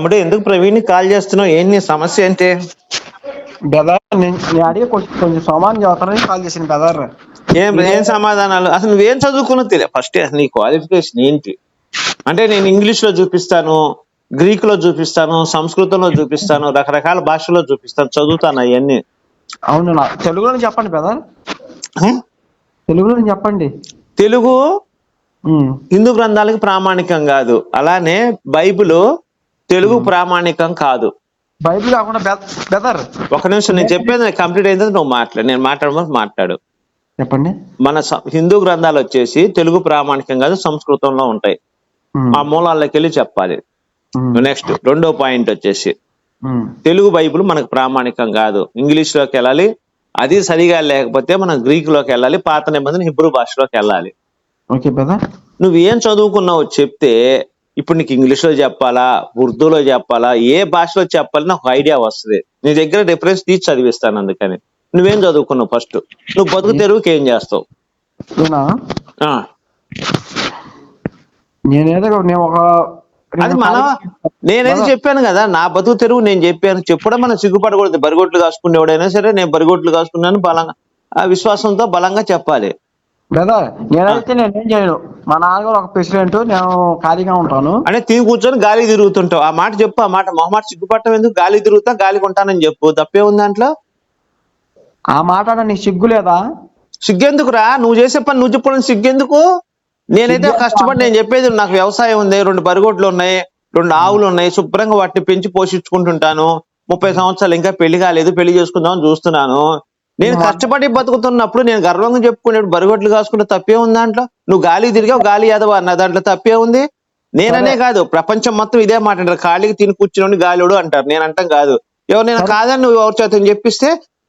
తమ్ముడు ఎందుకు ప్రవీణ్ కాల్ చేస్తున్నావు? ఏంటి నీ సమస్య ఏంటి? బెదర్ నేను అడిగి కొంచెం సమానం చదువుతానని కాల్ చేసింది బెదర్ ఏం ఏం సమాధానాలు? అసలు నువ్వేం చదువుకున్నావు తెలియదు ఫస్ట్ నీ క్వాలిఫికేషన్ ఏంటి? అంటే నేను ఇంగ్లీష్లో చూపిస్తాను గ్రీక్లో చూపిస్తాను సంస్కృతంలో చూపిస్తాను రకరకాల భాషల్లో చూపిస్తాను చదువుతాను అవన్నీ. అవును తెలుగులో చెప్పండి బెదర్ హ? తెలుగులో చెప్పండి. తెలుగు. హిందూ గ్రంథాలకి ప్రామాణికం కాదు. అలానే బైబిల్ తెలుగు ప్రామాణికం కాదు. బైబిల్ కాకుండా బెదర్. ఒక నిమిషం నేను చెప్పేది కంప్లీట్ తర్వాత నువ్వు మాట్లాడు నేను మాట్లాడమని మాట్లాడు. చెప్పండి. మన హిందూ గ్రంథాలు వచ్చేసి తెలుగు ప్రామాణికం కాదు సంస్కృతంలో ఉంటాయి. ఆ మూలాల్లోకి వెళ్ళి చెప్పాలి. నెక్స్ట్ రెండో పాయింట్ వచ్చేసి. తెలుగు బైబిల్ మనకు ప్రామాణికం కాదు. ఇంగ్లీష్లోకి వెళ్ళాలి అది సరిగా లేకపోతే మనం గ్రీక్లోకి వెళ్ళాలి పాత నిబంధన హిబ్రూ భాషలోకి వెళ్ళాలి. ఓకే బెదర్ నువ్వు ఏం చదువుకున్నావు చెప్తే ఇప్పుడు నీకు ఇంగ్లీష్లో చెప్పాలా? ఉర్దూలో చెప్పాలా? ఏ భాషలో చెప్పాలి నాకు ఐడియా వస్తుంది. నీ దగ్గర రిఫరెన్స్ తీసి చదివిస్తాను అందుకని. నువ్వేం చదువుకున్నావు ఫస్ట్ నువ్వు బతుకు తెరువుకి ఏం చేస్తావు? నేనేదో ఒక- నేను ఒక అది మన నేనేది చెప్పాను కదా నా బతుకు తెరువు నేను చెప్పాను. చెప్పడం మనం సిగ్గుపడకూడదు. బరిగొట్లు కాసుకునేవాడైనా సరే నేను బరిగొట్లు కాసుకున్నాను బలంగా ఆ విశ్వాసంతో బలంగా చెప్పాలి. బ్రదర్ నేనైతే నేను ఏం చేయను. మా నాన్నగారు ఒక ప్రెసిడెంట్ నేను ఖాళీగా ఉంటాను. అంటే తిని కూర్చొని గాలి తిరుగుతుంటావు. ఆ మాట చెప్పు ఆ మాట మొహమాట సిగ్గుపడటం ఎందుకు? గాలి తిరుగుతా గాలి కొంటానని చెప్పు. తప్పే ఉంది దాంట్లో? ఆ మాట నీకు సిగ్గు లేదా? సిగ్గెందుకురా? నువ్వు చేసే పని నువ్వు చెప్పడం సిగ్గెందుకు? నేనైతే కష్టపడి నేను చెప్పేది నాకు వ్యవసాయం ఉంది రెండు బరిగొడ్లు ఉన్నాయి రెండు ఆవులు ఉన్నాయి శుభ్రంగా వాటిని పెంచి పోషించుకుంటుంటాను. ముప్పై సంవత్సరాలు ఇంకా పెళ్ళి కాలేదు పెళ్ళి చేసుకుందామని చూస్తున్నాను. నేను కష్టపడి బతుకుతున్నప్పుడు నేను గర్వంగా చెప్పుకునే బరిగొడ్లు కాసుకుంటే తప్పే ఉంది దాంట్లో? నువ్వు గాలి తిరిగావు గాలి యాదవ అన్న దాంట్లో తప్పే ఉంది? నేననే కాదు ప్రపంచం మొత్తం ఇదే మాట అంటారు. ఖాళీకి తిని కూర్చుని గాలిడు అంటారు. నేను అంటాం కాదు. ఎవరు నేను. కాదని నువ్వు ఎవరి చేత చెప్పిస్తే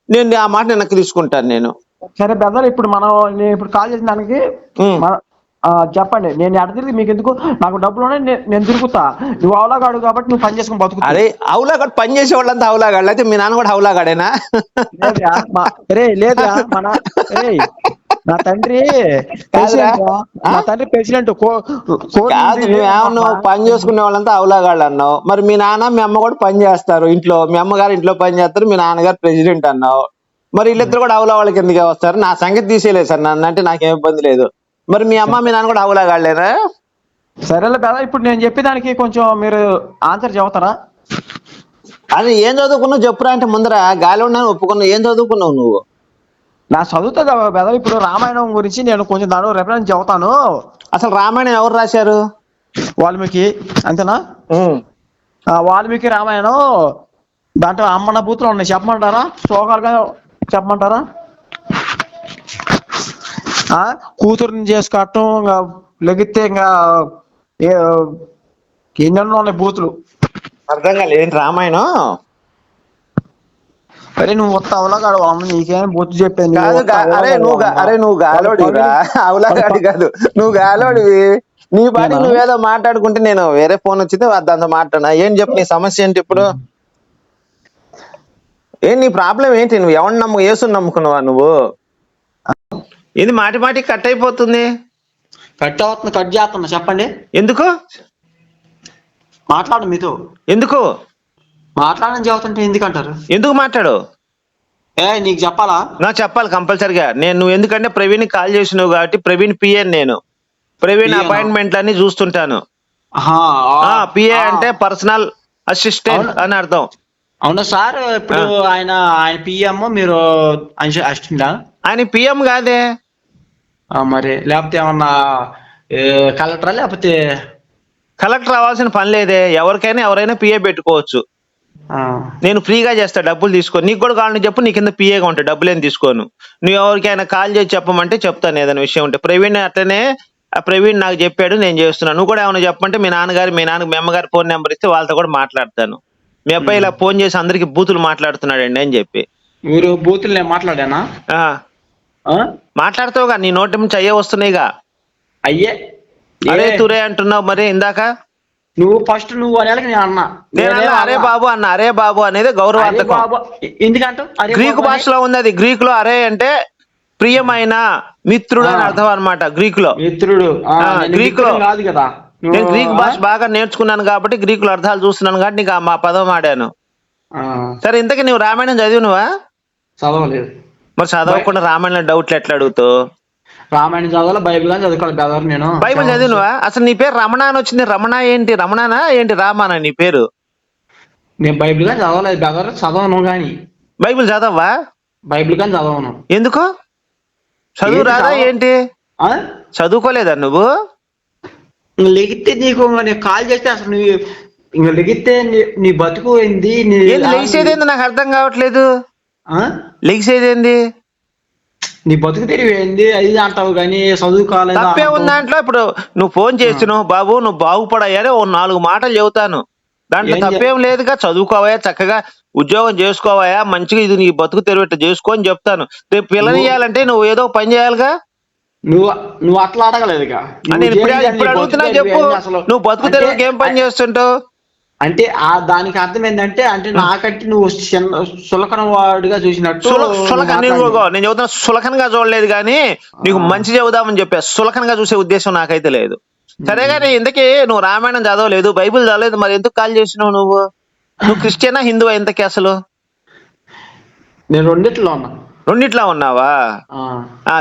నేను ఆ మాట వెనక్కి తీసుకుంటాను నేను. సరే బ్రదర్ ఇప్పుడు మనం ఇప్పుడు కాల్ చేసిన దానికి చెప్పండి. నేను ఎడ తిరిగి మీకు ఎందుకు నాకు డబ్బులు ఉన్నాయి నేను తిరుగుతా. నువ్వు అవలాగాడు కాబట్టి నువ్వు పని చేసుకుని బతుకుతా. అరే హౌలాగాడు పని చేసే వాళ్ళంతా హౌలాగాడు అయితే మీ నాన్న కూడా హౌలాగాడేనా లేదురా మా రే లేదురా మన నా తండ్రి. నా తండ్రి ప్రెసిడెంట్ కాదు. నువ్వేమన్నావు పని చేసుకునే వాళ్ళంతా హౌలాగాళ్ళు అన్నావు. మరి మీ నాన్న మీ అమ్మ కూడా పని చేస్తారు ఇంట్లో. మీ అమ్మగారు ఇంట్లో పని చేస్తారు మీ నాన్నగారు ప్రెసిడెంట్ అన్నావు. మరి వీళ్ళిద్దరు కూడా హౌలా వాళ్ళకి ఎందుకు వస్తారు? నా సంగతి తీసేయలేదు సార్ నన్ను. అంటే నాకేం ఇబ్బంది లేదు. మరి మీ అమ్మ మీ నాన్న కూడా హౌలాగాళ్ళేనా సరేలే బేదా ఇప్పుడు నేను చెప్పేదానికి కొంచెం మీరు ఆన్సర్ చెబుతారా? అది ఏం చదువుకున్నావు చెప్పురా అంటే ముందర గాలి ఉన్నాను ఒప్పుకున్నావు. ఏం చదువుకున్నావు నువ్వు? నా చదువుతా బేదా ఇప్పుడు రామాయణం గురించి నేను కొంచెం దాని రెఫరెన్స్ చెబుతాను. అసలు రామాయణం ఎవరు రాశారు? వాల్మీకి అంతేనా. ఆ వాల్మీకి రామాయణం దాంట్లో అమ్మన బూతులు ఉన్నాయి. చెప్పమంటారా? శ్లోకాలుగా చెప్పమంటారా? ఆ? కూతురుని చేసుకోవటం ఇంకా లెగితే ఇంకా ఎన్నెన్నో ఉన్నాయి బూతులు? అర్థం కాలేదు. ఏంటి రామాయణం? అరే నువ్వు వస్తా అవలాగాడు అమ్మ నీకేం బూతు చెప్పాను కాదు అరే నువ్వు అరే నువ్వు గాలోడివిరా అవులాగాడి కాదు. నువ్వు గాలోడివి. నీ నేనా? నువ్వేదో మాట్లాడుకుంటే నేను వేరే ఫోన్ వచ్చితే దాంతో మాట్లాడినా ఏం చెప్పు నీ సమస్య ఏంటి ఇప్పుడు? ఏం నీ ప్రాబ్లం ఏంటి? నువ్వు ఎవరిని నమ్ము ఏసుని నమ్ముకున్నావా నువ్వు? ఇది మాటి మాటి కట్ అయిపోతుంది? కట్ అవుతుంది కట్ చేస్తున్నా చెప్పండి. ఎందుకు? మాట్లాడు మీతో. ఎందుకు? మాట్లాడని చెబుతుంటే ఎందుకంటారు? ఎందుకు మాట్లాడు? ఏ నీకు చెప్పాలా? నా చెప్పాలి కంపల్సరిగా. నేను నువ్వు ఎందుకంటే ప్రవీణ్ కాల్ చేసినావు కాబట్టి ప్రవీణ్ పిఎన్ నేను. ప్రవీణ్ PA నా? అపాయింట్మెంట్లన్నీ చూస్తుంటాను. పిఏ. అంటే పర్సనల్ అసిస్టెంట్. అని అర్థం. అవునా సార్? ఇప్పుడు ఆయన ఆయన పిఎం మీరు అసిస్టెంటా ఆయన పిఎం కాదే. మరి లేకపోతే ఏమన్నా కలెక్టరా లేకపోతే? కలెక్టర్ అవ్వాల్సిన పని లేదే. ఎవరికైనా ఎవరైనా పిఏ పెట్టుకోవచ్చు. నేను ఫ్రీగా చేస్తా డబ్బులు తీసుకో నీకు కూడా కావాలని చెప్పు నీ కింద పిఏగా ఉంటాయి డబ్బులు ఏం తీసుకోను. నువ్వు ఎవరికైనా కాల్ చేసి చెప్పమంటే చెప్తాను ఏదైనా విషయం ఉంటే. ప్రవీణ్ అట్లనే ఆ ప్రవీణ్ నాకు చెప్పాడు నేను చేస్తున్నాను. నువ్వు కూడా ఏమైనా చెప్పమంటే మీ నాన్నగారు మీ నాన్న మీ అమ్మగారి ఫోన్ నెంబర్ ఇస్తే వాళ్ళతో కూడా మాట్లాడతాను. మీ అబ్బాయి ఇలా ఫోన్ చేసి అందరికి బూతులు మాట్లాడుతున్నాడండి అని చెప్పి. మీరు బూతులు నేను మాట్లాడానా? మాట్లాడుతావుగా నీ నోటి నుంచి అయ్యే వస్తున్నాయిగా. అయ్యే. అరే తురే అంటున్నావు మరి ఇందాక? నువ్వు ఫస్ట్ నువ్వు అనేలాగా నేను అన్నా. నేను అరే. బాబు అన్న అరే బాబు అనేది గౌరవార్థకం ఎందుకంట గ్రీకు భాషలో ఉంది అది గ్రీక్లో అరే అంటే ప్రియమైన మిత్రుడు అని. అర్థం అన్నమాట గ్రీక్లో మిత్రుడు గ్రీకులో. మిత్రుడిని కాదు కదా. నేను గ్రీక్ భాష బాగా నేర్చుకున్నాను కాబట్టి గ్రీకుల అర్థాలు చూస్తున్నాను కాబట్టి నీకు మా పదం ఆడాను. సరే ఇంతకీ నువ్వు రామాయణం చదివి నువ్వా? చదవలేదు. మరి చదవకుండా రామాయణం డౌట్లు ఎట్లా అడుగుతావు? రామాయణం చదవాలి? బైబిల్ అని చదువుకోవాలి నేను. బైబిల్ చదివినవా? అసలు నీ పేరు రమణ అని వచ్చింది. రమణ ఏంటి? రమణనా? ఏంటి రామానా నీ పేరు? నేను బైబిల్ కానీ చదవలేదు బెదర్ చదవను కానీ. బైబిల్ చదవా బైబిల్ కానీ చదవను. ఎందుకు? చదువు రాదా? ఏంటి? చదువుకోలేదా నువ్వు? ఇంక లెగిస్తే నీకు కాల్ చేస్తే అసలు నువ్వు ఇంక లెగిస్తే నీ- బతుకు ఏంది? నీ ఏంది లెగిసేది ఏంది? నాకు అర్థం కావట్లేదు. ఆ? లెగిసేది ఏంది? నీ బతుకు తెరివి ఏంది? అది అంటావు కానీ చదువుకోలేదు తప్పే ఉంది దాంట్లో. ఇప్పుడు నువ్వు ఫోన్ చేస్తున్నావు బాబు నువ్వు బాగుపడాయని ఓ నాలుగు మాటలు చెబుతాను. దాంట్లో తప్పేం లేదుగా చదువుకోవయా చక్కగా ఉద్యోగం చేసుకోవయా మంచిగా ఇది నీ బతుకు తెరువెట్ట చేసుకో అని చెప్తాను. రేపు పిల్లనియాలంటే నువ్వు ఏదో పని చేయాలిగా? నువ్వు నువ్వు అట్లా అడుగుతున్నా చెప్పు. నువ్వు బతుకు తెరువుకి ఏం పని చేస్తుంటావు? అంటే ఆ దానికి అర్థం ఏంటంటే అంటే నాకంటే నువ్వు సులకన వాడుగా చూసినట్టు నేను మాట్లాడినావు. ఊరుకో. నేను చెబుతున్నా సులకనగా చూడలేదు కానీ నీకు మంచి చెబుదామని చెప్పా. సులకనగా చూసే ఉద్దేశం నాకైతే లేదు. సరే కానీ ఇంతకీ నువ్వు రామాయణం చదవలేదు బైబిల్ చదవలేదు మరి ఎందుకు కాల్ చేసినావు నువ్వు? నువ్వు క్రిస్టియనా హిందువా ఇంతకీ అసలు? నేను రెండిట్లో ఉన్నా. రెండిట్లా ఉన్నావా?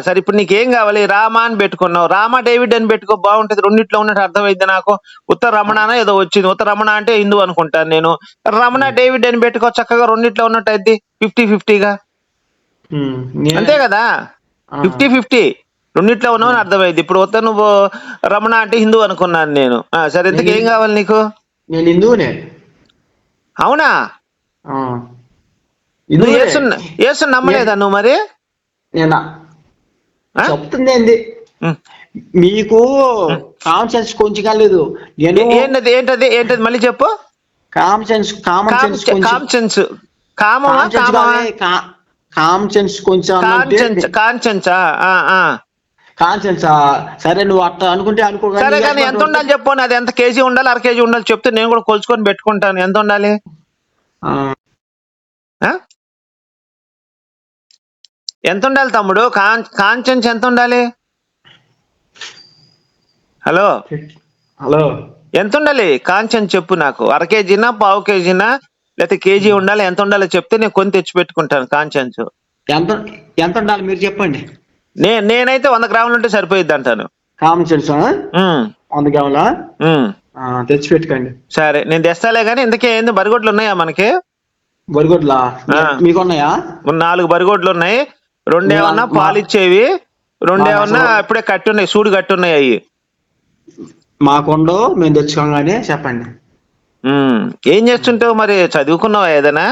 సరే ఇప్పుడు నీకేం కావాలి? రామా అని పెట్టుకున్నావు. రామ డేవిడ్ అని పెట్టుకో బాగుంటది. రెండిట్లో ఉన్నట్టు అర్థమైంది నాకు. ఉత్తర రమణ ఏదో వచ్చింది. ఉత్తర రమణ అంటే హిందూ అనుకుంటాను నేను. రమణ డేవిడ్ అని పెట్టుకో చక్కగా రెండిట్లో ఉన్నట్టు అయింది ఫిఫ్టీ ఫిఫ్టీగా. అంతే కదా. Fifty fifty. రెండిట్లో ఉన్నావని అర్థమైంది ఇప్పుడు ఉత్తర నువ్వు రమణ అంటే హిందూ అనుకున్నాను నేను. సరే ఇంతకు ఏం కావాలి నీకు? నేను హిందువునే అవునా. నువ్వు హిందువునే. యేసు యేసు నమ్మలేదా నువ్వు మరి? నేను? చెప్తుంది ఏంది. మీకు కామన్ సెన్స్ కొంచెం కాలేదు. నేను ఏంటది ఏంటది ఏంటది? మళ్ళీ చెప్పు. Common sense common sense common sense. కామమా? Common sense కొంచెం కాన్సెన్స్ కాన్సెన్సా సరే నువ్వు అట్లా అనుకుంటే అనుకో సరే కానీ ఎంత ఉండాలి చెప్పు అది ఎంత కేజీ ఉండాలి? అర కేజీ ఉండాలి? చెప్తే నేను కూడా కొలుచుకొని పెట్టుకుంటాను. ఎంత ఉండాలి? ఎంత ఉండాలి తమ్ముడు? కాన్ కాన్సెన్స్ ఎంత ఉండాలి హలో? హలో. ఎంత ఉండాలి కాన్సెన్స్ చెప్పు నాకు. అర కేజీనా పావు కేజీనా లేకపోతే కేజీ ఉండాలి ఎంత ఉండాలో చెప్తే నేను కొని తెచ్చి పెట్టుకుంటాను కాన్సెన్స్ ఎంత ఎంత ఉండాలి మీరు చెప్పండి. నే నేనైతే వంద గ్రాములు ఉంటే సరిపోయిద్ది అంటాను. ఉమ్, వంద. ఆ, తెచ్చి పెట్టుకోండి. సరే నేను తెస్తాలే కానీ ఇంతకీ ఏంది బరిగొడ్లు ఉన్నాయా మనకి? బరిగొడ్లా? ఆ. మీకున్నాయా? ఉన్న నాలుగు బరిగొడ్లు ఉన్నాయి. రెండేమన్నా పాలు ఇచ్చేవి రెండేమన్నా ఇప్పుడే కట్టి ఉన్నాయి సూడు కట్టి ఉన్నాయి అవి మాకుండో మేము తెచ్చుకోగానే చెప్పండి. ఏం చేస్తుంటావు మరి? చదువుకున్నావా ఏదైనా?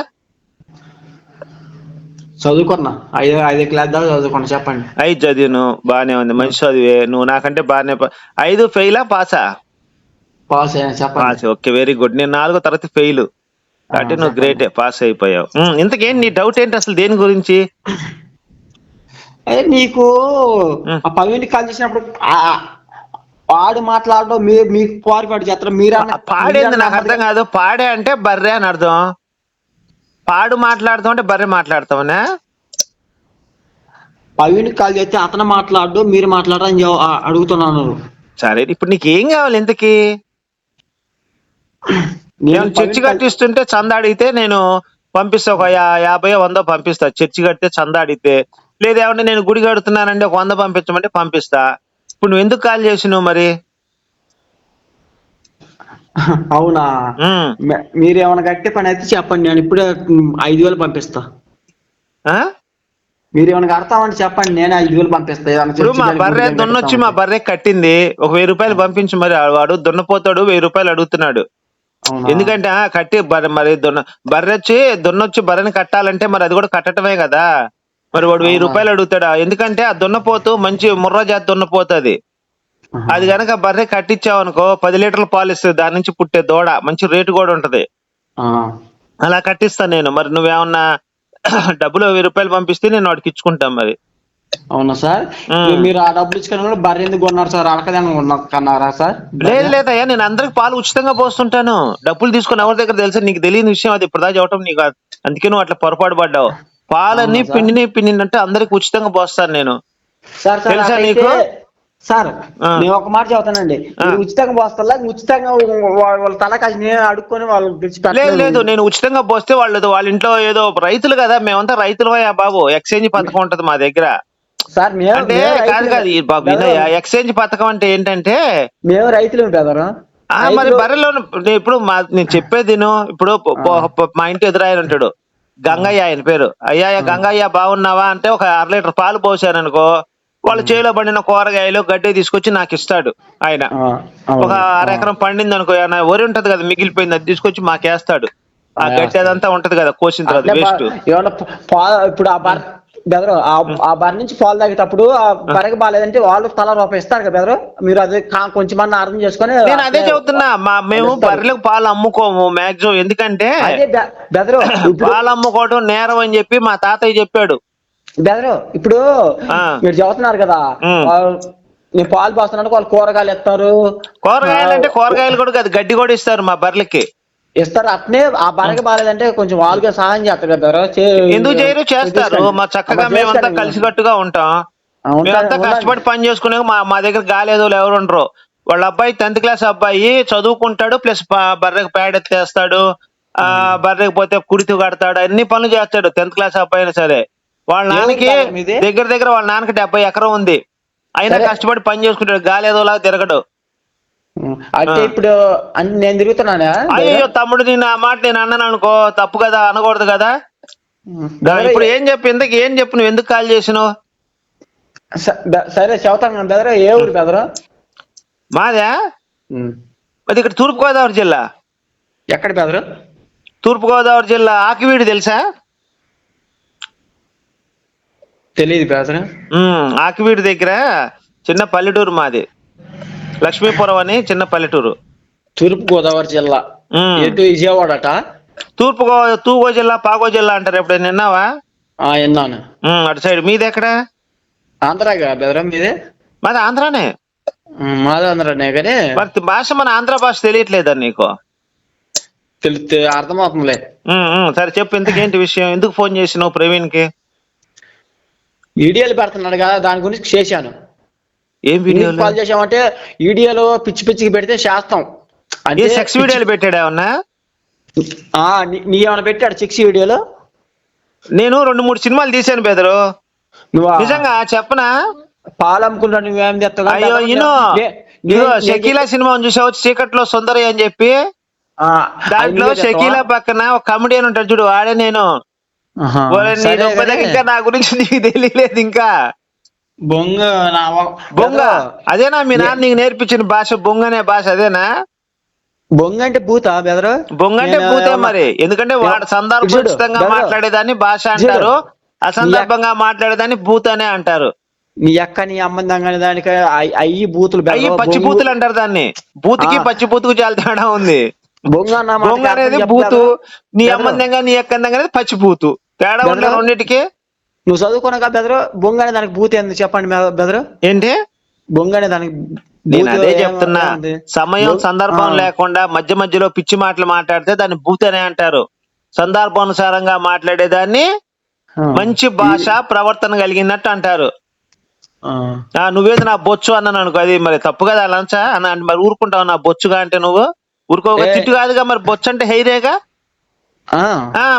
చదువుకున్నా. ఐదు ఐదు క్లాస్ దాకా చదువుకున్నా చెప్పండి. ఐదు చదివాను బానే ఉంది. మంచి చదివే. నువ్వు నాకంటే బాగానే ఐదు ఫెయిలా పాసా? పాస్ చెప్పండి. Pass okay very good. నేను నాలుగో తరగతి ఫెయిల్. కాబట్టి నువ్వు. గ్రేటే పాస్ అయిపోయావు. ఇంతకేం నీ డౌట్ ఏంటి అసలు దేని గురించి? అదే నీకు. ఆ. పదివేలు కాల్ చేసినప్పుడు వాడు మాట్లాడడం మీరు మీకు పోరుపాటు చేస్తారు? మీరు పాడేంది నాకు అర్థం కాదు. పాడే అంటే బర్రె అని అర్థం. పాడు మాట్లాడతాం అంటే బర్రె మాట్లాడతామనా పవిని కాల్ చేస్తే అతను మాట్లాడు మీరు మాట్లాడని అడుగుతున్నాను సరే ఇప్పుడు నీకు ఏం కావాలి ఇంతకీ? నేను చర్చి పవిని కట్టిస్తుంటే చందా అడిగితే నేను పంపిస్తా ఒక యాభై వందో పంపిస్తా. చర్చి కడితే చందా అడిగితే లేదేమంటే నేను గుడి కడుతున్నానండి ఒక వంద పంపించమంటే పంపిస్తా. ఇప్పుడు నువ్వు ఎందుకు కాల్ చేసినావు మరి? అవునా? మీరు ఏమైనా గట్టి పని అయితే చెప్పండి నేను ఇప్పుడే ఐదు వేలు పంపిస్తా? మీరు ఏమైనా కడతామంటే చెప్పండి నేను ఐదు వేలు పంపిస్తా. ఏదైనా ఇప్పుడు చర్చి మా బర్రె దున్నొచ్చి మా. బర్రె కట్టింది. ఒక వెయ్యి రూపాయలు పంపించు మరి వాడు. దున్నపోతాడు వెయ్యి రూపాయలు అడుగుతున్నాడు? ఎందుకంటే కట్టి మరి దున్న బర్రె వచ్చి దున్నొచ్చి బర్రెని కట్టాలంటే మరి అది కూడా కట్టడమే కదా. మరి వాడు వెయ్యి? రూపాయలు అడుగుతాడా? ఎందుకంటే ఆ దున్నపోతు మంచి ముర్ర జాతి దున్నపోతు అది. గనక బర్రె కట్టించావు అనుకో పది లీటర్ల పాలు ఇస్తుంది దాని నుంచి పుట్టే దూడ మంచి రేటు కూడా ఉంటది. అలా కట్టిస్తాను నేను. మరి నువ్వేమన్నా డబ్బులు వెయ్యి రూపాయలు పంపిస్తే నేను వాడికి ఇచ్చుకుంటాం మరి. అవునా సార్. మీరు ఆ డబ్బులు ఇచ్చుకొని కూడా బర్రె ఎందుకు కొన్నారు సార్? అడకదాని కన్నారా సార్? లేదు లేదయ్యా నేను అందరికి పాలు ఉచితంగా పోస్తుంటాను. డబ్బులు తీసుకుని ఎవరి దగ్గర తెలుసా? నీకు తెలియని విషయం అది. ఇప్పుడు దాకా చెప్పడం నీకు అందుకే నువ్వు అట్లా పొరపాటు పడ్డావు. సార్? పిండిని పిండినంటే అందరికి ఉచితంగా పోస్తాను నేను సార్ తెలుసా నీకు? సార్. నేను ఒక మాట చెబుతానండి ఉచితంగా పోస్తా ఉచితంగా వాళ్ళ తల కాసి నేను అడుక్కొని వాళ్ళు లేదు. లేదు నేను ఉచితంగా పోస్తే వాళ్ళు వాళ్ళ ఇంట్లో ఏదో రైతులు కదా మేమంతా రైతులమయ్యా బాబు ఎక్స్చేంజ్ పథకం ఉంటది మా దగ్గర సార్ అంటే కాదు. కాదు బాబు ఎక్స్చేంజ్ పథకం అంటే ఏంటంటే మేము రైతులు బెదరు ఆ మరి బర్రెలో ఇప్పుడు మా నేను చెప్పేది. ఇప్పుడు మా ఇంటి ఎదురు ఆయన ఉంటాడు గంగయ్య ఆయన పేరు. అయ్యా గంగయ్య బాగున్నావా? అంటే ఒక అర లీటర్ పాలు పోసాను అనుకో వాళ్ళ చేలో పండిన కూరగాయలు గడ్డి తీసుకొచ్చి నాకు ఇస్తాడు ఆయన. ఒక అర ఎకరం పండింది అనుకో వరి ఉంటది కదా మిగిలిపోయింది అది తీసుకొచ్చి మాకేస్తాడు. ఆ గడ్డి అదంతా ఉంటది కదా కోసిన తర్వాత వేస్ట్. ఇప్పుడు ఆ బెదరు ఆ- ఆ. బర్ నుంచి పాలు తాగేటప్పుడు ఆ బరగ బాగాలేదంటే వాళ్ళు తల రూపాయి ఇస్తారు కదా బెదరు మీరు అది కొంచెం అన్న అర్థం చేసుకొని నేను అదే చెబుతున్నా మా మేము. బర్రెలకు పాలు అమ్ముకోము మాక్సిమం. ఎందుకంటే అదే బెదరు పాలు అమ్ముకోవడం నేరం అని చెప్పి మా తాతయ్య చెప్పాడు. బెదరు ఇప్పుడు. మీరు చెబుతున్నారు కదా నేను పాలు పోస్తున్నాను వాళ్ళు కూరగాయలు ఇస్తారు కూరగాయలు అంటే కూరగాయలు కూడా కాదు గడ్డి కూడా ఇస్తారు మా బర్రెలకి. ఇస్తారు అట్నే ఆ బరగ బాగాలేదంటే కొంచెం వాళ్ళకి సహాయం చేస్తారు కదా ఎందుకు చేయరు చేస్తారు. మా చక్కగా మేమంతా. కలిసికట్టుగా ఉంటాం మేమంతా. కష్టపడి పని చేసుకునే మా మా దగ్గర గాలేదు ఎవరు ఉండరు వాళ్ళ అబ్బాయి టెన్త్ క్లాస్ అబ్బాయి చదువుకుంటాడు ప్లస్ బర్రెకి పేడ ఎత్తేస్తాడు ఆ బర్రెకి పోతే కుడితు కడతాడు అన్ని పనులు చేస్తాడు టెన్త్ క్లాస్ అబ్బాయి అయినా సరే వాళ్ళ నాన్నకి? దగ్గర దగ్గర వాళ్ళ నాన్నకి డెబ్బై ఎకరం ఉంది అయినా. కష్టపడి పని చేసుకుంటాడు గాలేదోలాగా తిరగడు. అంటే. ఇప్పుడు నేను తిరుగుతున్నానా? అయ్యో తమ్ముడు నేను ఆ మాట నేను అన్నాను అనుకో తప్పు కదా అనకూడదు కదా? ఇప్పుడు ఏం చెప్పు ఇంతకు ఏం చెప్పు నువ్వు ఎందుకు కాల్ చేసినావు? సరే చెబుతాను బెదరు ఏ ఊరు బెదరు మాదా. అది ఇక్కడ తూర్పు గోదావరి జిల్లా. ఎక్కడ బెదరు తూర్పు గోదావరి జిల్లా ఆకివీడు తెలుసా? తెలియదు బెదరు ఆకివీడు దగ్గర చిన్న పల్లెటూరు మాది. లక్ష్మీపురం అని చిన్న పల్లెటూరు. తూర్పు గోదావరి జిల్లా. ఎటు విజయవాడట? తూర్పు గో తూగో జిల్లా పాగో జిల్లా అంటారు ఎప్పుడైనా విన్నావా? ఆ విన్నాను. అటు సైడ్. మీది ఎక్కడ? ఆంధ్రాగా బెదరు మీది? మాది ఆంధ్రానే. మాది ఆంధ్రానే కానీ మరి భాష మన ఆంధ్ర భాష తెలియట్లేదా నీకు? తెలుస్తే అర్థమవుతుందిలే. సరే చెప్పు ఇంతకేంటి విషయం? ఎందుకు ఫోన్ చేసినావు ప్రవీణ్కి వీడియోలు పెడుతున్నాడు కదా దాని గురించి చేశాను. ఏం వీడియోలు కాల్ చేశామంటే వీడియోలు పిచ్చి పిచ్చికి పెడితే చేస్తాం. ఏ సెక్స్ వీడియోలు పెట్టాడా ఏమన్నా? ఆ, నీ- ఏమైనా పెట్టాడు సిక్స్ వీడియోలు? నేను రెండు మూడు సినిమాలు తీశాను బెదరు. నువ్వు? నిజంగా చెప్పనా? పాలు అమ్ముకుంటా నువ్వేం కానీ అయ్యో ఇను షకీలా సినిమా చూసావు? చీకట్లో సుందరి అని చెప్పి. దాంట్లో? షకీలా పక్కన ఒక కమెడియన్ ఉంటాడు చూడు వాడే నేను. ఇంకా నా గురించి నీకు తెలియలేదు ఇంకా. బొంగ బొంగ. అదేనా? మీ నాన్న నీకు నేర్పించిన భాష బొంగ అనే భాష అదేనా? బొంగ అంటే భూత బెదరు బొంగ అంటే పూతే మరి. ఎందుకంటే వాడు సందర్భోచితంగా. మాట్లాడేదాన్ని భాష అంటారు. అసందర్భంగా మాట్లాడేదాన్ని భూత్ అనే అంటారు. నీ అక్క నీ అమ్మందంగానే దానికి అయ్- అయ్యి బూతులు. అయ్యి పచ్చి బూతులు అంటారు దాన్ని. బూతుకి. పచ్చి బూతుకు చాలా తేడా ఉంది. బొంగ బొంగ అనేది బూతు. నీ అమ్మందంగా నీ ఎక్కందంగా అనేది పచ్చి బూతు తేడా బెదరు. ఉండే రెండింటికి? నువ్వు చదువుకున్నాక బెదరు బొంగ అనే దానికి బూత్ ఏంది చెప్పండి బెదరు? ఏంటి? బొంగ అనే దానికి నేను అదే చెప్తున్నా? సమయం సందర్భం. లేకుండా మధ్య మధ్యలో పిచ్చి మాటలు మాట్లాడితే దాన్ని బూత్ అనే అంటారు. సందర్భానుసారంగా మాట్లాడేదాన్ని. మంచి భాష ప్రవర్తన కలిగినట్టు అంటారు. నువ్వేది నా బొచ్చు అన్నాను అనుకో అది మరి తప్పు కదా లంచా? అని అంటే మరి ఊరుకుంటావు నా బొచ్చుగా అంటే నువ్వు? ఊరుకోగా. తిట్టు కాదుగా మరి బొచ్చు అంటే హెయిరేగా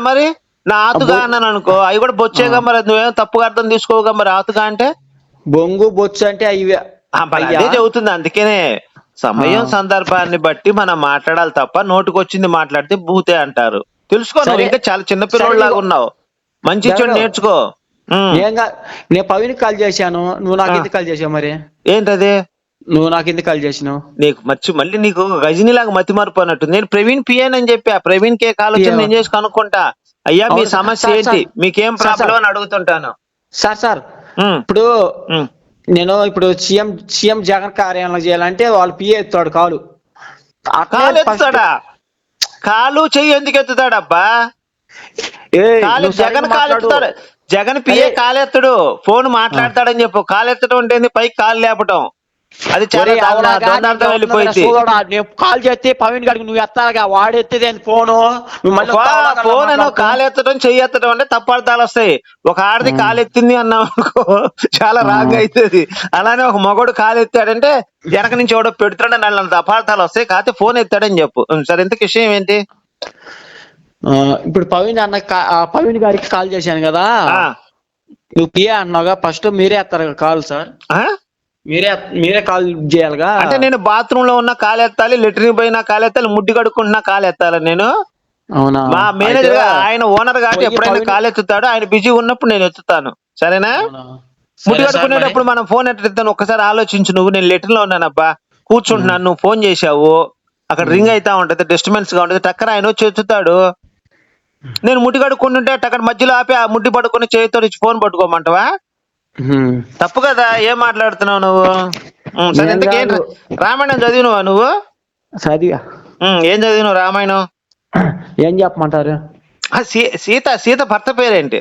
మరి? నా ఆతుగా. అన్నాను అనుకో అవి కూడా బొచ్చేగా మరి నువ్వేం తప్పుగా అర్థం తీసుకోవుగా మరి ఆతుగా అంటే బొంగు బొచ్చు అంటే అవి అదే చెబుతుంది అందుకనే సమయం. సందర్భాన్ని బట్టి మనం మాట్లాడాలి తప్ప నోటికొచ్చింది మాట్లాడితే భూతే అంటారు తెలుసుకో నువ్వు. ఇంకా చాలా చిన్న సరే. ఉన్నావు మంచి చెడు ఎవరు? నేర్చుకో. నేను పవిని కాల్ చేశాను నువ్వు నాకు కాల్ చేసావు మరి ఏంటది నువ్వు నాకు ఎందుకు కాల్ చేసినావు నీకు మర్చి మళ్ళీ నీకు గజనీలాగా మతి మార్పు అన్నట్టు నేను ప్రవీణ్ పిఎన్ అని చెప్పి ఆ ప్రవీణ్ కే కాల్ వచ్చింది. నేను చేసి కనుక్కుంటా అయ్యా మీ. సమస్య ఏంటి. మీకేం ప్రాబ్లం. అని అడుగుతుంటాను సార్ సార్ ఇప్పుడు. నేను ఇప్పుడు సీఎం సీఎం జగన్ కార్యాలయం చేయాలంటే వాళ్ళు పిఏ ఎత్తాడు కాలు కాలు ఎత్తుతాడా కాలు చెయ్యి ఎందుకు ఎత్తుతాడబ్బా కాలు జగన్ కాలు. ఎత్తుతాడు జగన్ పిఏ అరే. కాలెత్తడు ఫోన్ మాట్లాడతాడని చెప్పు కాలెత్తడం అంటే ఏంది? పైకి కాలు లేపటం అది వెళ్ళిపోయింది నేను కాల్ చేస్తే పవన్ గారికి నువ్వు ఎత్తాలిగా? వాడు ఎత్తేది ఏంది ఫోను ఫోన్ అని? కాలు ఎత్తడం చెయ్యి ఎత్తడం అంటే తప్పు అర్థాలు వస్తాయి. ఒక ఆడది కాలు ఎత్తింది అన్నావు అనుకో చాలా రాంగ్ అవుతుంది అలానే ఒక మగోడు కాలు ఎత్తాడంటే వెనక నుంచి ఎవడో పెడుతున్నాడు నన్ను అపార్థాలు వస్తాయి. కాకపోతే ఫోన్ ఎత్తాడని చెప్పు. సరే ఇంతకు విషయం ఏంటి? ఆ, ఇప్పుడు పవన్ అన్న పవన్ గారికి కాల్ చేశాను కదా. నువ్వు పిఏ అన్నావుగా? ఫస్ట్ మీరే ఎత్తారు కాల్ సార్. ఆ? మీరే మీరే కాల్ చేయాలిగా? అంటే నేను బాత్రూమ్లో ఉన్న కాలు ఎత్తాలి లెట్రిన్ పోయినా కాలు ఎత్తాలి ముడ్డి కడుక్కుంటున్నా కాలు ఎత్తాలి నేను. అవునా? మా మేనేజర్ ఆయన ఓనర్ కాబట్టి ఎప్పుడైనా కాలు ఎత్తుతాడు ఆయన బిజీ ఉన్నప్పుడు నేను ఎత్తుతాను. సరేనా? ముడ్డి కడుక్కునేటప్పుడు. మనం ఫోన్ ఎట్టిస్తాను ఒక్కసారి ఆలోచించు నువ్వు నేను లెటర్లో ఉన్నానబ్బా కూర్చుంటున్నాను నువ్వు ఫోన్ చేశావు అక్కడ రింగ్ అయితా ఉంటది డిస్టర్బెన్స్గా ఉంటది టక్కన ఆయన వచ్చి ఎత్తుతాడు. నేను ముడ్డి కడుక్కుంటుంటే అక్కడ మధ్యలో ఆపి ఆ ముడ్డి పట్టుకుని చేతితో ఫోన్ పట్టుకోమంటావా. తప్పు కదా ఏం మాట్లాడుతున్నావు నువ్వు? సరే ఇంతకీ. రామాయణం చదివినవా నువ్వు? ఉం, ఏం చదివినావు రామాయణం? ఏం చెప్పమంటారు? సీత సీత భర్త పేరేంటి?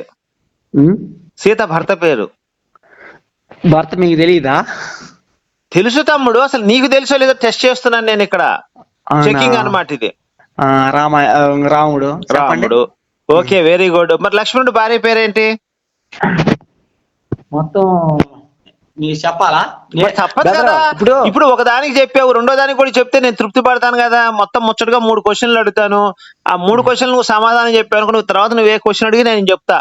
సీత భర్త పేరు? భర్త మీకు తెలియదా తెలుసు తమ్ముడు అసలు నీకు తెలుసో లేదో టెస్ట్ చేస్తున్నాను నేను ఇక్కడ? చెకింగ్ అన్నమాట ఇది. రామ రాముడు. రాముడు. ఓకే వెరీ గుడ్ మరి లక్ష్మణుడు భార్య పేరేంటి? మొత్తం మీరు చెప్పాలా బ్రదర్, కదా. ఇప్పుడు ఇప్పుడు ఒక దానికి చెప్పావు రెండో దానికి కూడా చెప్తే నేను తృప్తి పడతాను కదా. మొత్తం ముచ్చటగా మూడు క్వశ్చన్లు అడుగుతాను. ఆ మూడు క్వశ్చన్లు నువ్వు సమాధానం చెప్పావు అనుకో నువ్వు తర్వాత నువ్వు ఏ క్వశ్చన్ అడిగి నేను చెప్తా.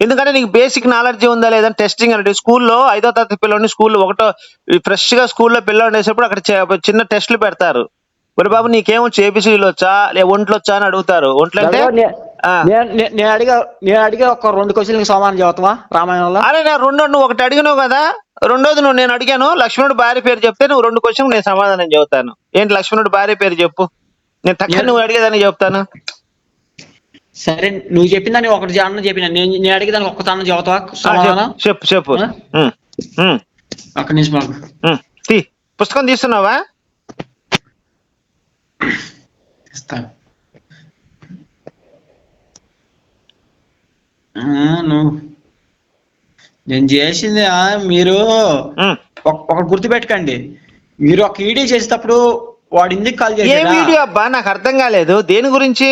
ఎందుకంటే నీకు బేసిక్ నాలెడ్జ్ ఉందా లేదా టెస్టింగ్ అంటే స్కూల్లో ఐదో తరగతి పిల్లని స్కూల్లో ఒకటో ఫ్రెష్గా స్కూల్లో పిల్లలు వేసేప్పుడు అక్కడ చిన్న టెస్టులు పెడతారు. మరి బాబు నీకేమొచ్చు ఏబిసిడీలు వచ్చా? లే ఒంట్లో వచ్చా అని అడుగుతారు. ఒంట్లో అంటే. నేను- అడిగా నేను అడిగా ఒక రెండు క్వశ్చన్లకు సమాధానం చెబుతావా రామాయణంలో? అరే నేను రెండో నువ్వు ఒకటి అడిగినావు కదా రెండోది నువ్వు నేను అడిగాను లక్ష్మణుడు భార్య పేరు చెప్తే నువ్వు రెండు క్వశ్చన్ నేను సమాధానం చెబుతాను. ఏంటి లక్ష్మణుడు భార్య పేరు చెప్పు. నేను తక్కువ నువ్వు అడిగేదాన్ని చెప్తాను సరే నువ్వు చెప్పిందని ఒకటి అన్న చెప్పిన నేను నేను అడిగేదానికి ఒక్క అన్న చెబుతావా సమాధానం? చెప్పు చెప్పు. ఆగు. ఉమ్. తీ పుస్తకం తీస్తున్నావా? ఇస్తా ఆ, నువ్వు నేను చేసింది మీరు ఒకటి గుర్తుపెట్టకండి. మీరు ఒక వీడియో చేసేటప్పుడు వాడు ఎందుకు కాల్ ఏ వీడియో అబ్బా? నాకు అర్థం కాలేదు. దేని గురించి?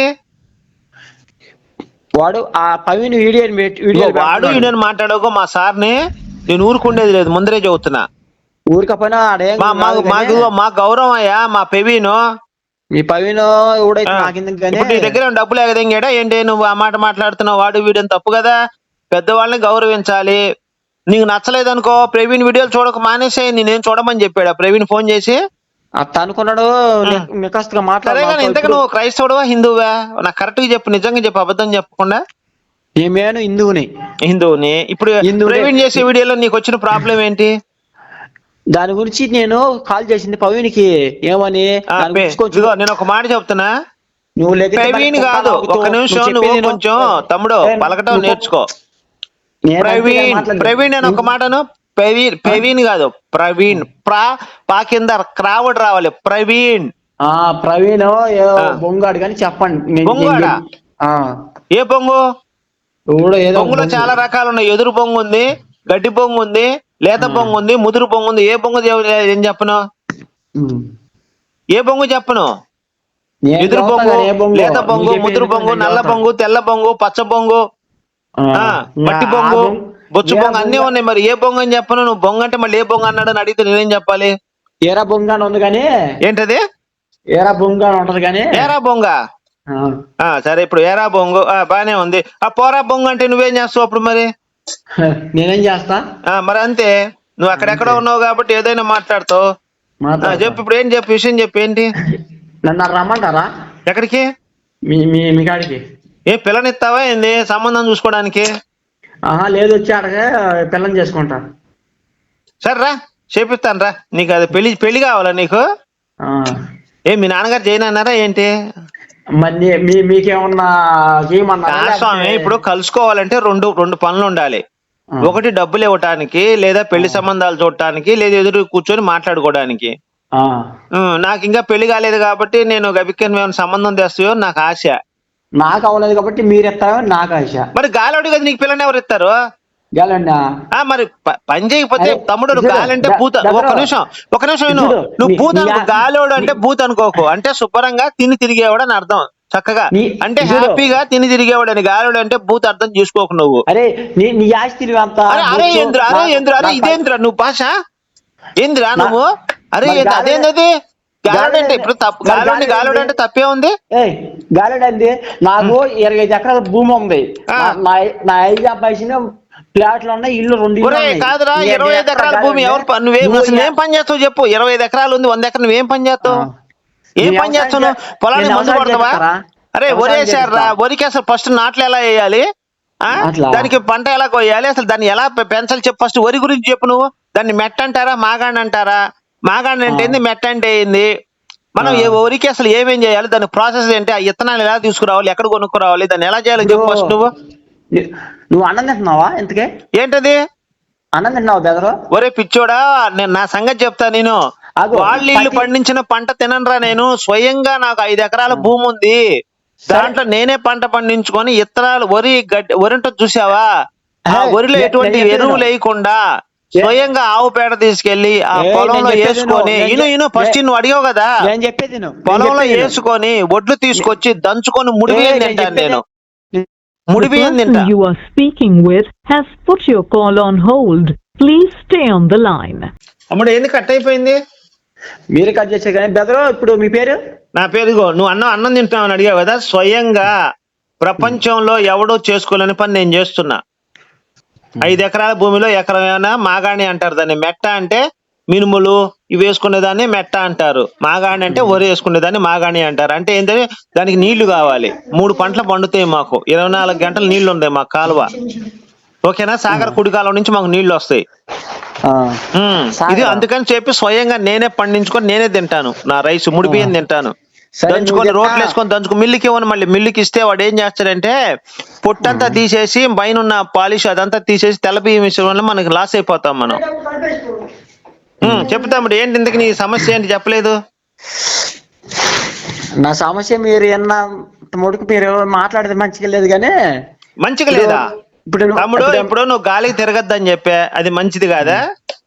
వాడు ఆ పవిని వీడియో వీడియో వాడు నేను మాట్లాడకు మా సార్ని. నేను ఊరుకుండేది లేదు ముందరే చెబుతున్నా. ఊరికపోయినా మా కానీ, మా గౌరవం అయ్యా మా పెవీను. మీ పవిన ఊడైతే ఆ. నాకు ఎందుకు కానీ ఇప్పుడు నీ దగ్గర ఏమైనా డబ్బులు ఎగదెంగాడా ఏంటి? నువ్వు ఆ మాట మాట్లాడుతున్నావు వాడు వీడియో తప్పు కదా? పెద్దవాళ్ళని గౌరవించాలి. నీకు నచ్చలేదు అనుకో ప్రవీణ్ వీడియోలు చూడక మానేసే నేనేం చూడమని చెప్పాడు. ప్రవీణ్ ఫోన్ చేసి అత్త అనుకున్నాడు మికస్తుగా సరే మాట్లాడు కానీ ఇంతకు నువ్వు క్రైస్తవుడువా హిందువా నాకు కరెక్ట్గా చెప్పు నిజంగా చెప్పు అబద్ధం చెప్పకుండా. నేను హిందువుని. హిందువుని. ఇప్పుడు హిందువునే. ప్రవీణ్ చేసే వీడియోలో నీకు వచ్చిన ప్రాబ్లం ఏంటి? దాని గురించి నేను కాల్ చేసింది పవినికి. ఏమని? నేను ఒక మాట చెప్తున్నా. నువ్వు ప్రవీణ్ కాదు. ఒక నిమిషం నువ్వు కొంచెం తమ్ముడు పలకటం నేర్చుకో. ప్రవీణ్. ప్రవీణ్ అని ఒక మాటను ప్రవీణ్ ప్రవీణ్ కాదు. ప్రవీణ్ ప్రా పా కింద క్రావడ్ రావాలి. ప్రవీణ్. ఆ ప్రవీణ్. బొంగాడు కానీ చెప్పండి. బొంగాడా? ఏ బొంగులో బొంగు. చాలా రకాలు ఉన్నాయి. ఎదురు బొంగు ఉంది గడ్డి బొంగు ఉంది లేత బొంగు ఉంది ముదురు బొంగు ఉంది. ఏ బొంగు దేవు- ఏం చెప్పను. ఏ బొంగు చెప్పను? ఎదురు బొంగు? లేత చెప్పేది ముదురు బొంగు నేను నల్ల. బొంగు తెల్ల బొంగు పచ్చ బొంగు ఆ. ఆ, మట్టి బొంగు- బొచ్చు బొంగు అన్ని ఉన్నాయి మరి. ఏ బొంగు అని చెప్పను? నువ్వు బొంగు అంటే మళ్ళీ ఏ బొంగు అన్నాడు అని అడిగితే నేనేం చెప్పాలి? ఏరా బొంగ అని ఉంది కానీ ఏంటది? ఏరా బొంగ అని ఉంటది కానీ ఏరా బొంగ? సరే ఇప్పుడు ఏరా బొంగు ఆ బానే ఉంది. ఆ పోరా బొంగు అంటే నువ్వేం చేస్తావు అప్పుడు మరి? నేనేం చేస్తా? మరి అంతే. నువ్వు అక్కడెక్కడ ఉన్నావు కాబట్టి ఏదైనా మాట్లాడతావు. చెప్పు ఇప్పుడు ఏం చెప్పు విషయం చెప్పు ఏంటి? నన్ను రమ్మంటారా? ఎక్కడికి? మీ మీ మీ కాడికి. ఏ పిల్లనిస్తావా ఏంది? సంబంధం చూసుకోవడానికి? ఆహా లేదు వచ్చి అడగే పిల్లని చేసుకుంటా. సరే రా. చేపిస్తాను రా. నీకు అది పెళ్ళి పెళ్ళి కావాలా నీకు. ఏ మీ నాన్నగారు చేయను అన్నారా ఏంటి? మీకేమన్నా స్వామి ఇప్పుడు కలుసుకోవాలంటే రెండు రెండు పనులు ఉండాలి. ఒకటి డబ్బులు ఇవ్వటానికి లేదా పెళ్ళి సంబంధాలు చూడటానికి లేదా ఎదురు కూర్చొని మాట్లాడుకోవడానికి. నాకు ఇంకా పెళ్ళి కాలేదు కాబట్టి నేను గబిక్కని ఏమైనా సంబంధం తెస్తాయో నాకు ఆశ. నాకు అవ్వలేదు కాబట్టి మీరు ఎత్తారో నాకు ఆశ. మరి గాలోడు కదా నీకు పిల్లని ఎవరు ఇస్తారు గాలండి మరి పని చేయకపోతే తమ్ముడు నువ్వు చూడు, గాలి అంటే ద- భూత దగ్గర- ఒక నిమిషం ఒక నిమిషం నువ్వు నీ- భూత నీ అనుకో ఆ- గాలోడు అంటే భూత అనుకోకు. అంటే శుభ్రంగా తిని తిరిగేవాడు అని అర్థం చక్కగా. అంటే. హ్యాపీగా తిని తిరిగేవాడు అని గాలోడు అంటే భూత అర్థం చేసుకోకు నువ్వు. అరే నీ నీ ఆస్తి అంత అరే ఏంద్ర అరే ఏంద్ర అరే ఇదేంద్ర నువ్వు భాష? ఏంద్రా నువ్వు? అరే అదేంటది గాలోడు అంటే ఇప్పుడు తప్పు గాలోడు గాలోడు? అంటే తప్పే ఉంది? నాకు ఇరవై ఐదు ఎకరాల భూమి ఉంది. నా ఐదు అబ్బాయి ప్లాట్లు ఉన్నాయి ఇల్లు రెండు. కాదురా ఇరవై ఐదు ఎకరాల భూమి ఎవరు నువ్వేం ఏం పని చేస్తావు చెప్పు ఇరవై ఐదు ఎకరాలు ఉంది వంద ఎకరాలు నువ్వేం పని చేస్తావు. ఏం పని చేస్తావు నువ్వు? వ్యవసాయం పొలానికి నేను మందు చేస్తారా? అరే చేస్తా. వరికి అసలు ఫస్ట్ నాట్లు ఎలా వేయాలి? దానికి పంట ఎలా కొయ్యాలి అసలు దాన్ని ఎలా పెంచాలి చెప్పు ఫస్ట్ వరి గురించి చెప్పు నువ్వు దాన్ని మెట్ట అంటారా మాగాండి అంటారా మాగాండి అంటే. ఏంది మెట్ట అంటే ఏంది మనం. ఏ వరికి అసలు ఏమేం చేయాలి దాని ప్రాసెస్ ఏంటి ఆ ఇత్తనాలు ఎలా తీసుకురావాలి ఎక్కడ కొనుక్కురావాలి దాన్ని ఎలా చేయాలి చెప్పు ఫస్ట్ నువ్వు నువ్వు అన్నం తింటున్నావా? ఇంతకే? ఏంటది? అన్నం తింటున్నావా బెదరు? ఒరే పిచ్చోడా నేను నా సంగతి చెప్తా నేను. వాళ్ళు ఇల్లు పండించిన పంట తిననురా నేను. స్వయంగా నాకు ఐదు ఎకరాల భూమి ఉంది. దాంట్లో నేనే పంట పండించుకొని ఇత్తనాలు వరి గడ్డి వరి ఉంటుంది చూసావా? ఆ వరిలో ఎటువంటి ఎరువు లేకుండా స్వయంగా ఆవు పేడ తీసుకెళ్ళి ఆ పొలంలో వేసుకొని. ఇను ఇను ఫస్ట్ నువ్వు అడిగావు కదా? పొలంలో. వేసుకొని ఒడ్లు తీసుకొచ్చి దంచుకొని ముడి ఏ, బియ్యం నేను తింటాను నేను? The person you are speaking with has put your call on hold. Please stay on the line. అమ్ముడు ఎందుకు కట్ అయిపోయింది? మీరు కట్ చేసే కానీ బెదరు ఇప్పుడు మీ పేరు? నా పేరు ఇదిగో నువ్వు అన్నం అన్నం తింటున్నావు అడిగావు కదా స్వయంగా ప్రపంచంలో ఎవడో చేసుకోలేని పని నేను చేస్తున్నా. ఐదు ఎకరాల భూమిలో ఎకరమైనా మాగాణి అంటారు దాన్ని. మెట్ట అంటే మినుములు ఇవి వేసుకునేదాన్ని మెట్ట అంటారు. మాగాణి అంటే వరి వేసుకునేదాన్ని మాగాణి అంటారు. అంటే ఏంటంటే దానికి నీళ్ళు కావాలి. మూడు పంటలు పండుతాయి మాకు. ఇరవై నాలుగు గంటలు నీళ్ళు ఉన్నాయి మా కాలువ. ఓకేనా? సాగర్ కుడికాలం నుంచి మాకు నీళ్ళు వస్తాయి. ఉమ్, ఇది సాగరా? అందుకని చెప్పి స్వయంగా నేనే పండించుకొని నేనే తింటాను. నా రైస్ ముడి బియ్యం తింటాను. సరే, దంచుకొని రోట్లు చెప్పా. వేసుకొని దంచుకో మిల్లుకి ఇవ్వను మళ్ళీ. మిల్లుకి ఇస్తే వాడు ఏం చేస్తాడంటే పొట్టంతా తీసేసి పైన ఉన్న పాలిష్ అదంతా తీసేసి తెల్ల బియ్యం ఇచ్చడం వల్ల మనకి లాస్ అయిపోతాం మనం. చెప్పు తమ్ముడు ఏంటి ఇందుకు నీ సమస్య ఏంటి? చెప్పలేదు. నా సమస్య మీరు ఎన్న ముడుకు మీరు మాట్లాడితే మంచిగా లేదు కానీ మంచిగా లేదా? ఇప్పుడు తమ్ముడు ఇప్పుడు- ఇప్పుడు నువ్వు గాలికి తిరగద్దని చెప్పా. అది మంచిది కాదా?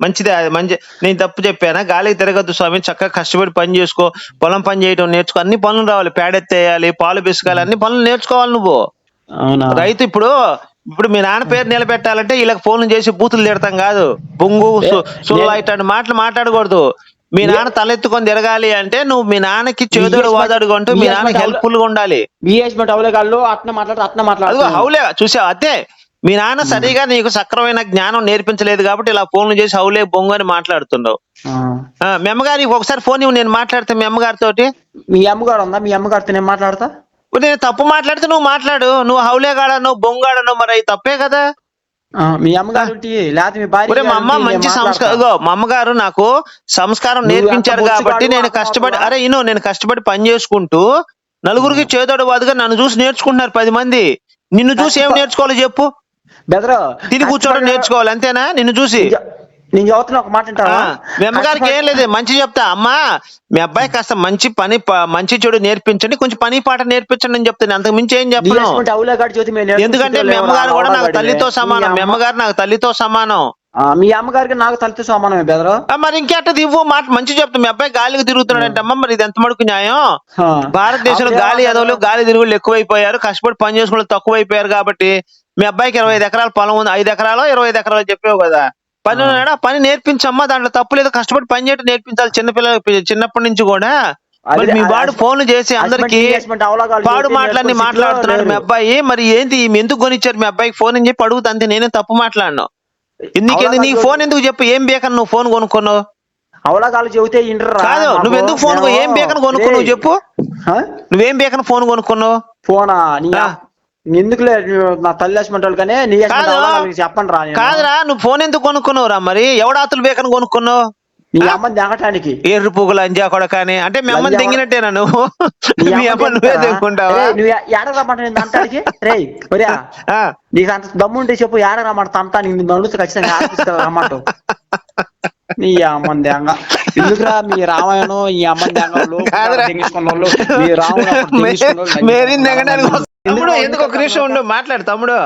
మంచిదే? అది మంచి నేను తప్పు చెప్పానా? గాలికి తిరగద్దు స్వామి చక్కగా కష్టపడి పని చేసుకో పొలం పని చేయడం నేర్చుకో అన్ని పనులు రావాలి. పేడెత్తేయాలి పాలు పిసకాలి అన్ని పనులు నేర్చుకోవాలి నువ్వు. అవునా? రైతు ఇప్పుడు ఇప్పుడు మీ నాన్న పేరు నిలబెట్టాలంటే వీళ్ళకి ఫోన్లు చేసి బూతులు తిడతాం కాదు. బొంగు సు- సుల్లా ఇట్లాంటి మాటలు మాట్లాడకూడదు. మీ నాన్న తలెత్తుకొని తిరగాలి అంటే నువ్వు మీ నాన్నకి చేదోడు వాదాడు మీ నాన్నకి హెల్ప్ఫుల్గా ఉండాలి. అట్న మాట్లాడు హౌలే చూసావు? అదే. మీ నాన్న సరిగా నీకు సక్రమైన జ్ఞానం నేర్పించలేదు కాబట్టి ఇలా ఫోన్లు చేసి హౌలే బొంగు అని మాట్లాడుతున్నావు. మీ అమ్మగారికి ఒకసారి ఫోన్ ఇవ్వు నేను మాట్లాడితే మీ అమ్మగారితోటి. మీ అమ్మగారు ఉందా? మీ అమ్మగారితో నేను మాట్లాడతా? ఇప్పుడు నేను తప్పు మాట్లాడితే నువ్వు మాట్లాడు. నువ్వు హౌలే గాడను బొంగాడను మరి అవి తప్పే కదా? మీ అమ్మగారు లేకపోతే మీ భార్య ఒరే మా అమ్మ మంచి సంస్కారం మా అమ్మగారు నాకు సంస్కారం నేర్పించారు కాబట్టి నేను కష్టపడి? అరే ఇను నేను కష్టపడి పని చేసుకుంటూ నలుగురికి చేదోడు వాదుగా నన్ను చూసి నేర్చుకుంటున్నారు పది మంది. నిన్ను చూసి ఏం నేర్చుకోవాలో చెప్పు? బెదరు తిని కూర్చోవడం నేర్చుకోవాలి అంతేనా? నిన్ను చూసి. నేను చదువుతున్నా ఒక మాట వింటావా? మీ అమ్మగారికి ఏం లేదు మంచి చెప్తా. అమ్మా మీ అబ్బాయి కాస్త మంచి పని మంచి చెడు నేర్పించండి కొంచెం పని పాట నేర్పించండి అని చెప్తాను. అంతకు మించి ఏం చెప్పను. ఎందుకంటే మీ అమ్మగారు కూడా నాకు. తల్లితో సమానం. మీ మీ అమ్మ- అమ్మగారు నాకు తల్లితో సమానం. మీ అమ్మగారికి నాకు తల్లితో సమానమే బెదరు మరి ఇంకెట్టది ఇవ్వు మాట మంచి చెప్తా. మీ అబ్బాయి గాలికి తిరుగుతున్నాడంటే అమ్మ మరి ఇది ఎంత మడుకు న్యాయం. భారతదేశంలో గాలి? ఎదవలు గాలి తిరుగులు ఎక్కువైపోయారు. కష్టపడి పని చేసుకుని తక్కువైపోయారు కాబట్టి మీ అబ్బాయికి ఇరవై ఐదు ఎకరాల పొలం ఉంది. ఐదు ఎకరాలు ఇరవై ఐదు ఎకరాలు చెప్పావు కదా. పని ఉన్నాడా? పని నేర్పించమ్మా దాంట్లో తప్పు లేదు కష్టపడి పని చేయడం నేర్పించాలి చిన్నపిల్లలు చిన్నప్పటి నుంచి కూడా. మరి మీ వాడు ఫోన్లు చేసి అందరికి పాడు మాటలన్నీ నేర్చుకో మాట్లాడుతున్నాడు మీ అబ్బాయి. మరి ఏంటి ఎందుకు కొనిచ్చారు మీ అబ్బాయికి ఫోన్ అని చెప్పి అడుగుతా అంతే నేనే తప్పు మాట్లాడినా. ఎందుకు అవలగాడు నీ ఫోన్ ఎందుకు చెప్పు ఏం బేకని నువ్వు ఫోన్ కొనుక్కున్నావు? అవలగాలు చెబితే కాదు నువ్వు ఎందుకు ఫోన్ ఏం బేకని కొనుక్కున్నావు చెప్పు? నువ్వేం బేకని ఫోన్ కొనుక్కున్నావు? ఫోనా. ఎందుకులే నా తల్లి వాళ్ళు కానీ నీ చెప్పండి రా. కాదురా నువ్వు ఫోన్ ఎందుకు కొనుక్కున్నావు రా మరి ఎవడాతులు బేకని కొనుక్కున్నావు? నీ అమ్మని దిగటానికి ఎర్రి పువ్వులు అంజా కొడకాని. అంటే మీ అమ్మని లంజా తెంగినట్టేనా నువ్వు? మీ అమ్మ నువ్వే రేయ్, నువ్వు ఏడ రమ్మంటే నేను రే ఒరియా నీకు అంత దమ్ము ఉంటే చెప్పు ఏడ రమ్మంట తంతా నీకు నడుస్తూ ఖచ్చితంగా రమ్మంటావు. నీ అమ్మని దెంగ ఎందుకురా మీ రామాయణం ఈ అమ్మని దెంగ కాదురా. మీ రాముడు తమ్ముడు ఎందుకు ఒక నిమిషం ఉండు మాట్లాడు తమ్ముడు.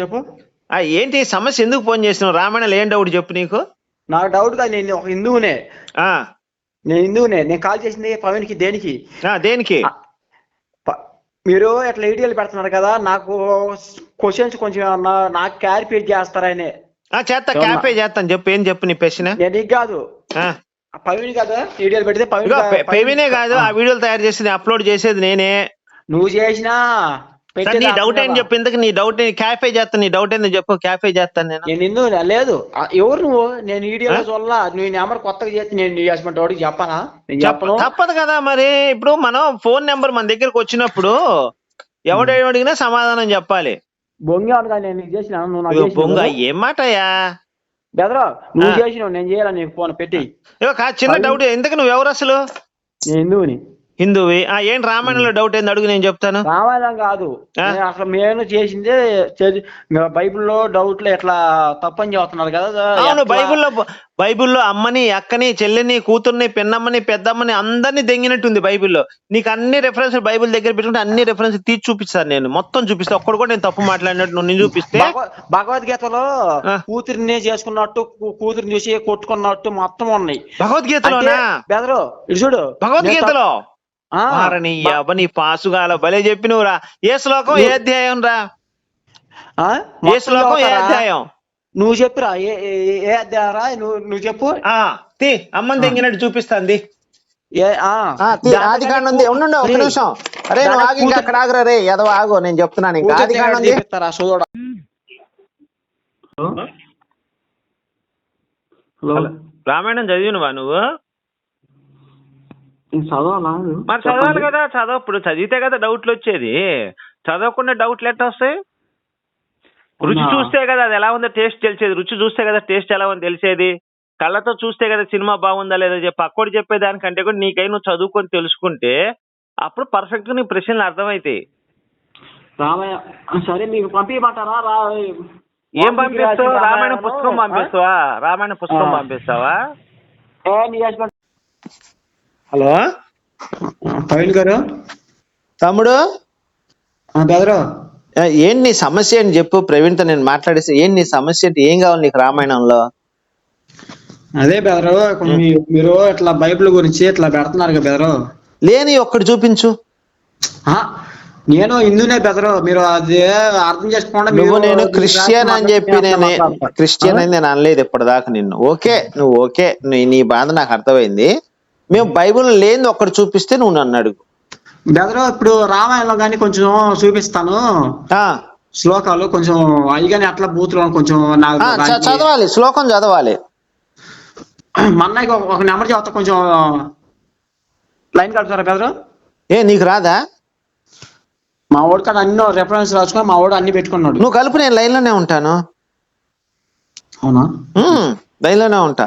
చెప్పు. ఆ ఏంటి సమస్య ఎందుకు ఫోన్ చేసినావు? రామాయణంలో ఏం డౌట్ చెప్పు నీకు? నాకు డౌట్ కాదు నేను ఒక హిందువునే. ఆ. నేను హిందువునే. నేను కాల్ చేసింది పవన్కి దేనికి? ఆ, దేనికి? మీరు ఇట్లా ఐడియాలు పెడుతున్నారు కదా నాకు క్వశ్చన్స్ కొంచెం ఏమన్నా నాకు క్లారిఫై చేస్తారనే ఆ చేస్తా? క్యాఫే చేస్తాను. చెప్పు ఏం చెప్పు నీ ప్రశ్న? నేను కాదు. పవన్ కదా వీడియోలు పెడితే పవన్ కాదు ఆ. వీడియోలు తయారు చేసేది అప్లోడ్ చేసేది నేనే. నువ్వు చేసినా నీ డౌట్ ఏం. చెప్పు ఇంతకు నీ డౌట్ క్యాఫే చేస్తాను నీ డౌట్ ఏందో చెప్పు క్యాఫే చేస్తాను నేను. నేను నిన్ను లేదు. ఎవరు నువ్వు? నేను వీడియోలో ఆ? చూడాల. నువ్వు నెంబర్ కొత్తగా చేస్తే నేను హస్బెండ్ వాడికి చెప్పనా? చెప్పను. తప్పదు కదా మరి. ఇప్పుడు మనం ఫోన్ నెంబర్ మన దగ్గరకు వచ్చినప్పుడు ఎవడు అడిగినా సమాధానం చెప్పాలి. బొంగి అవును నేను నీకు చేసిన నువ్వు బొంగ. ఏం మాటయ్యా బెదరా నువ్వు. చేసినావు నేను చేయాల నీకు ఫోన్ పెట్టి చిన్న డౌట్ ఎందుకు నువ్వు ఎవరు అసలు? నేను హిందువుని హిందువి. ఆ ఏంటి రామాయణంలో డౌట్ ఏంది? అడుగు నేను చెప్తాను. రామాయణం కాదు. అసలు నేను చేసిందే బైబిల్లో డౌట్లు ఎట్లా తప్పని చెబుతున్నారు కదా? అవును బైబిల్లో బైబిల్లో అమ్మని అక్కని చెల్లిని కూతుర్ని పెన్నమ్మని పెద్దమ్మని అందరినీ దెంగినట్టుంది బైబిల్లో. నీకు అన్ని రెఫరెన్స్ బైబిల్ దగ్గర పెట్టుకుంటే అన్ని రెఫరెన్స్ తీసి చూపిస్తాను నేను. మొత్తం చూపిస్తా. ఒక్కడు కూడా నేను తప్పు మాట్లాడినట్టు నువ్వు నేను చూపిస్తే భగవ- భగవద్గీతలో. కూతురిని చేసుకున్నట్టు కూతురిని చూసి కొట్టుకున్నట్టు మొత్తం ఉన్నాయి. భగవద్గీతలోనా? అంటే, బెదరు చూడు. భగవద్గీతలో? వారని అవ్వ నీ పాసుగాల భలే చెప్పినవురా. ఏ శ్లోకం? ఏ అధ్యాయం రా? ఆ? ఏ శ్లోకం? ఏ? అధ్యాయం? నువ్వు చెప్పురా. ఏ ఏ- ఏ అధ్యాయరా నువ్వు నువ్వు చెప్పు. ఆ తీ అమ్మని తెంగినట్టు చూపిస్తాంది ఆది కాండం ఉంది ఉండు ఒక రే, నిమిషం. అరే నువ్వు ఆగి ఇంకా అక్కడ ఆగురా రే ఆగు నేను చెప్తున్నాను ఇంకా. ఆది కాండం చూపిస్తారా? చూడ హలో? రామాయణం చదివినవా నువ్వు? చదవాలా? మరి చదవాలి కదా చదవ ఇప్పుడు చదివితే కదా డౌట్లు వచ్చేది. చదవకుండా డౌట్లు ఎట్లా వస్తాయి? రుచి? చూస్తే కదా అది ఎలా ఉందో టేస్ట్ తెలిసేది. రుచి చూస్తే కదా టేస్ట్ ఎలా ఉందో తెలిసేది. కళ్ళతో చూస్తే కదా సినిమా బాగుందా లేదా చెప్పి అక్కడు చెప్పేదానికంటే కూడా నీకై నువ్వు చదువుకొని తెలుసుకుంటే అప్పుడు పర్ఫెక్ట్ నీ ప్రశ్నలు అర్థమవుతాయి. రామయ్య సరే మీకు పంపించమంటారా రా ఏం పంపిస్తావు? రామాయణ పుస్తకం? పంపిస్తావా? రామాయణ పుస్తకం. పంపిస్తావా? హలో? ప్రవీణ్ గారు? తమ్ముడు? బెదరు ఏం నీ సమస్య అని చెప్పు ప్రవీణ్తో నేను మాట్లాడేసి ఏం నీ సమస్య ఏంటి? ఏం కావాలి నీకు రామాయణంలో? అదే బెదరు మీరు ఇట్లా బైబిల్ గురించి ఇట్లా పెడుతున్నారు కదా బెదరు లేని ఒక్కటి చూపించు. నేను హిందూనే బెదరు మీరు అది అర్థం చేసుకోండి నువ్వు నేను క్రిస్టియన్ అని చెప్పి నేను. క్రిస్టియన్ అని నేను అనలేదు ఇప్పటిదాకా నిన్ను. ఓకే నువ్వు ఓకే నీ బాధ నాకు అర్థమైంది. మేము బైబుల్ లేని ఒక్కటి చూపిస్తే నువ్వు నన్ను అడుగు. బెదరు ఇప్పుడు రామాయణంలో కానీ కొంచెం చూపిస్తాను. శ్లోకాలు కొంచెం అవి కానీ అట్లా బూతులు కొంచెం చదవాలి శ్లోకం చదవాలి. మా అన్నయ్యకి ఒక- నెంబర్ చెప్తా కొంచెం. లైన్ కలుపుతారా బెదరు ఏ నీకు రాదా? మా వాడు కాడ అన్ని రెఫరెన్స్ రాసుకొని మా వాడు అన్ని పెట్టుకున్నాడు. నువ్వు కలుపు నేను లైన్లోనే ఉంటాను. అవునా? లైన్లోనే ఉంటా.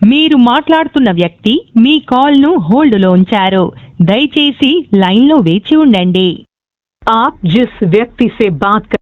మీరు మాట్లాడుతున్న వ్యక్తి మీ కాల్ను హోల్డ్లో ఉంచారు దయచేసి లైన్లో వేచి ఉండండి आप जिस व्यक्ति से बात कर